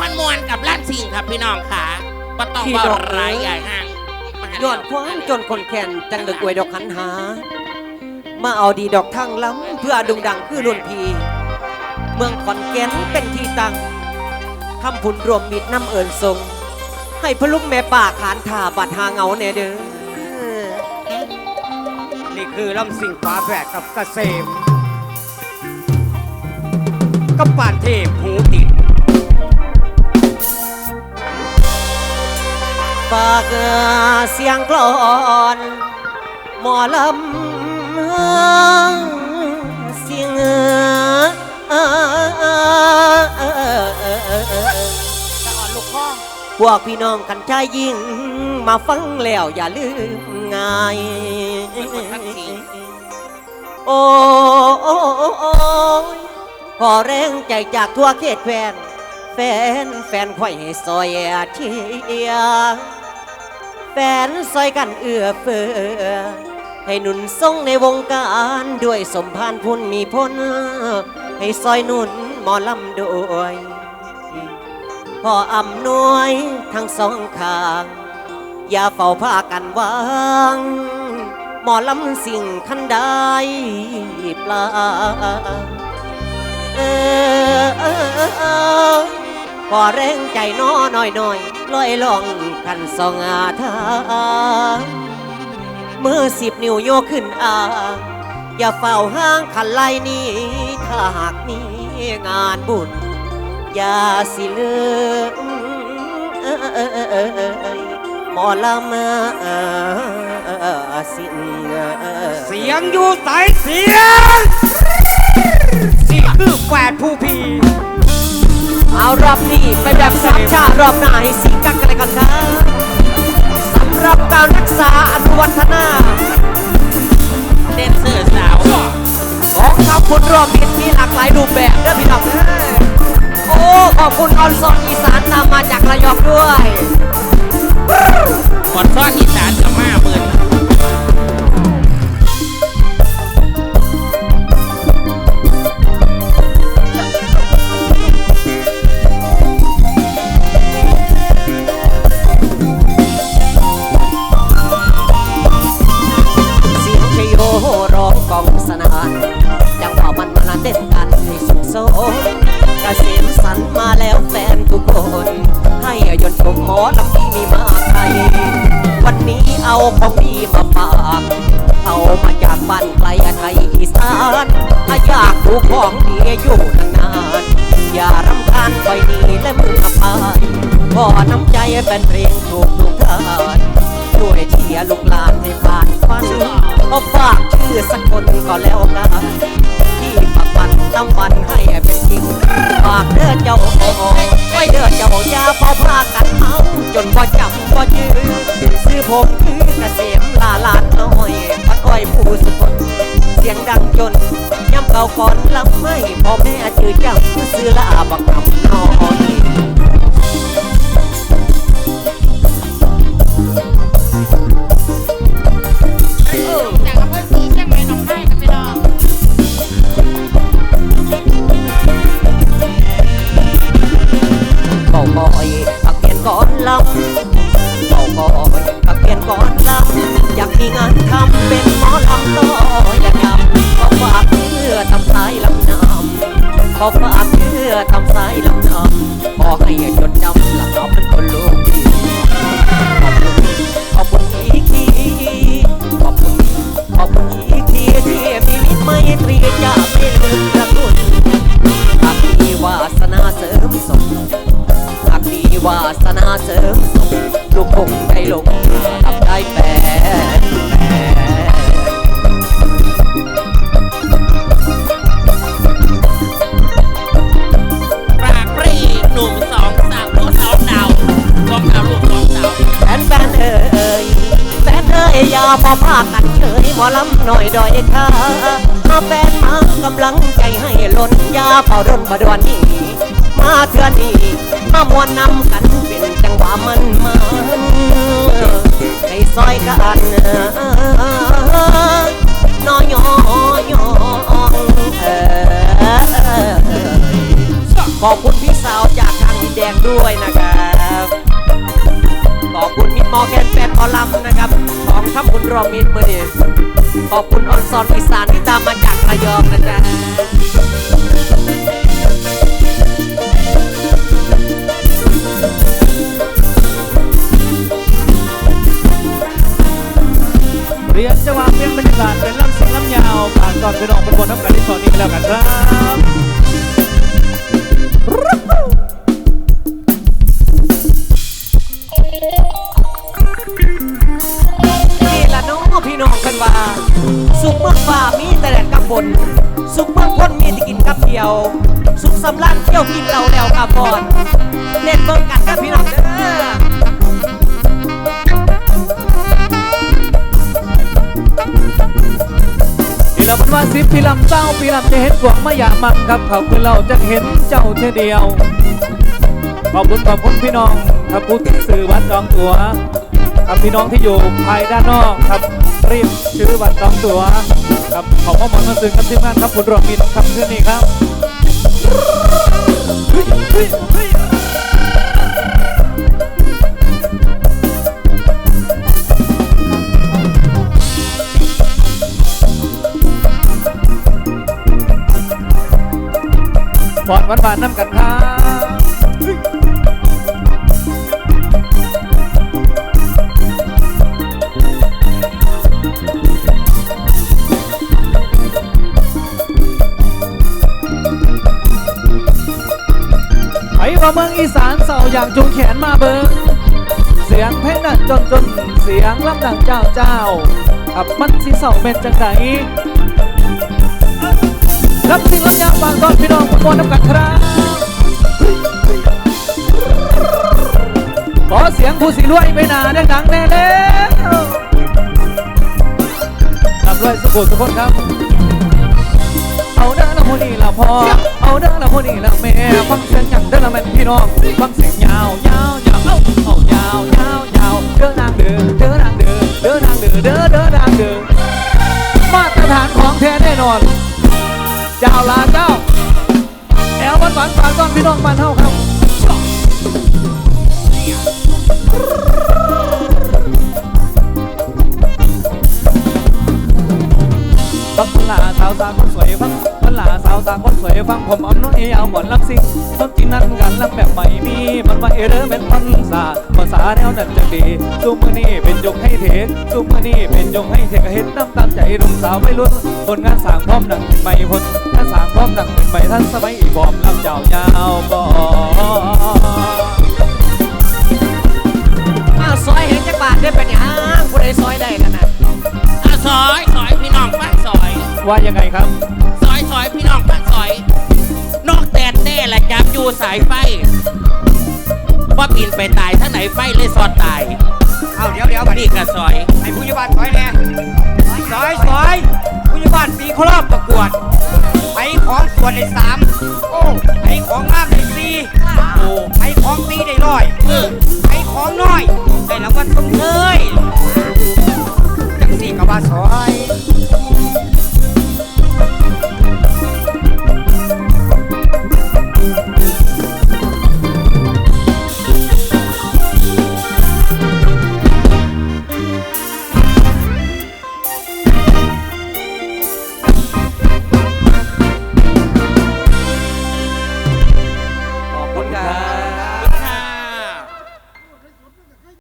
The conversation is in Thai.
มวนมวนๆกับล้านสิ่งครับพี่น้องค่ะก็ต้องพี่ว่าน้องร้ายใหญ่ห้างมาหาย้อนความจนคนแค้นจังเดึกอวยดอกขันหา มาเอาดีดอกทั้งล้ำเพื่อดุงดังคือรุ่นพี เมืองขอนแก่นเป็นที่ตั้งทำผุนรวมมิตรน้ำเอิญทรง ให้พะลุกแม่ป่าขานถ่าบัดหาเงาแน่เด้อนี่คือลำสิ่งฟ้าแฝดกับเกษมกับป่านเทพหูติ ฝากเสียงกลอนหมอลำเสียงพวกพี่น้องกันชายยิ่ง มาฟังแล้วอย่าลืมง่ายโอ้โอ้โอ้โอ้ยพอแรงใจจากทั่วเขตแฟนแฟนแฟนไข่ซอยเชียร์ แฟนซอยกันเอื้อเฟื้อให้หนุนทรงในวงการด้วยสมพานพุ่นมีพ้นให้ซอยหนุนหมอลำด้วยพออำนวยทั้งสองข้าง อย่าเฝ้าพากันวางหมอลำสิ่งคันได้ปลาเออ เออเออเออพอแรงใจน้อน้อยน้อยลอยล่องกันสองอาทางมือสิบนิ้วโยกขึ้นอ่างอย่าเฝ้าห้างขันไล่นี้ถ้าหากมีงานบุญอย่าสิเลือยหมอลำสิ่งเสียงอยู่ใสเสียงนี่คือแฝดผู้พี เอารอบนี้ไปแบบสามชาติรอบหน้าให้สีกักกันเลยกันครับสำหรับการรักษาอนุวัฒนาเดนเซอร์สาวของขอบคุณรอบบิดที่หลากหลายรูปแบบเด้อพี่น้องโอ้ขอบคุณออนซอนอีสานนำมาจากระยองด้วยก่อนซ้อนอีสานกับมาเบิร์ เอาของดีมาฝากเอามาจากบ้านไกลไทยอีสานถ้าอยากดูของดีอยู่นานๆอย่ารำคาญคอยนี้และมืออับอายขอน้ำใจเป็นเพลงถูกทุกทานช่วยเชียร์ลูกหลานให้ผ่าน สียงดังจนย้ำเก่าก่อนลำไม่พ่อแม่จือจำซื้อละอาบักกำน้อย ฝากเพื่อทำสายลำนำขอให้จดจำหลักเอาเป็นคนลูกดีขอบคุณขอบคุณอีกทีขอบคุณขอบคุณอีกทีที่มีมิตรไม่ตรีจะไม่ลืมพระคุณหากมีวาสนาเสริมสมหากมีวาสนาเสริมสมลูกคงได้ลง เอ่ยอย่าพอพากันเฉยหมอลำหน่อยดอยค่ะมาแฟนมากำลังใจให้ล้นยาเป่าดนบดวนนี้ มาเถื่อนี้มามวนนำกันเป็นจังหวะมันมัน ของทัพคุณรอมิตรเมื่อนี้ขอบคุณออนซอนอีสานที่ตามมาจากระยองนะจ๊ะเรียนจังหวะเพียงบรรยากาศเป็นลำเสียงลำยาวผ่านก่อนไปนองบนบนน้ำกันที่สอนนี้แล้วกันครับ สุขเมืองฟ้ามีแต่แดดกับบน สุขเมืองพ้นมีแต่กินกับเดียว สุขสำลันเที่ยวกินเราแล้วกับบอนเล่นเบิ่งกันกับพี่น้องเด้อที่เราเป็นว่าสิบพี่ลำเจ้าพี่ลำจะเห็นกวางมาอยามักครับเขาคือเราจะเห็นเจ้าเท่เดียว ขอบคุณขอบคุณพี่น้องครับผู้ที่สื่อวัดจองตัวครับพี่น้องที่อยู่ภายด้านนอกครับ รีบซื้อบัตรจองตัวครับขอพ่อหมอนมาซื้อครับที่บ้านครับคุณรวมมินครับคืนนี้ครับ อีสานเศร้าอย่างจูงแขนมาเบิงเสียงเพลงดังจนจนเสียงลำดังเจ้าเจ้ากับมันสิเศร้าเป็นจังไดรับสิ่งรับยาบางตอนพี่น้องมวลน้ำกันครับขอเสียงผู้สีรวยไม่นาดังๆแน่แล้วรับรวยสุขุสุขคนครับ เอาเด้อละผู้นี่ละพอ เด้อละผู้นี่ละแม่ฟังเสียงอย่างเด้อละแม่นพี่น้องฟังเสียงยาวยาวยาวเอ้าเอายาวยาวยาวเด้อนางเด้อเด้อนางเด้อเด้อนางเด้อเด้อเด้อนางเด้อมาตรฐานของแท้แน่นอนเจ้าลาเจ้าแอลวันหวานฝากต้อนพี่น้องบ้านเฮาครับ ฟังคนหลาสาวสาวคนสวยฟังคนหลาสาวสาวคนสวยฟังผมอำน้อยเอาหมอนลำซิงต้นจริงนั้นกันลำแบบไม่มี มันว่าเอเรอเป็นพันษาภาษาแนวนั้นจะดีซุมมือนี่เป็นยกให้เทคซุมมือนี่เป็นยกให้เทคเห็นน้ำตาใจรุ่งสาวไม่ลุ้นผลงานสร้างพร้อมดังเป็นใบพลงานสร้างพร้อมดังเป็นใบท่านสมัยอีบอมลำเจ้ายาวบ่มาซอยเห็นจักบาทได้เป็นยังผู้ใดซอยได้กันนะอะซอย ว่ายังไงครับ ซอยซอยพี่น้องฟังซอย นอกแดดแน่แหละจับอยู่สายไฟว่าปีนไปตายทั้งไหนไฟเลยสอดตาย เอาเดี๋ยวเดี๋ยวบัดนี้นี่กระซอยให้ผู้ใหญ่บ้านซอยแน่ซอยซอยผู้ใหญ่บ้านปีเขารอบประกวดไผของส่วนในสามโอ้ไผของงามในสี่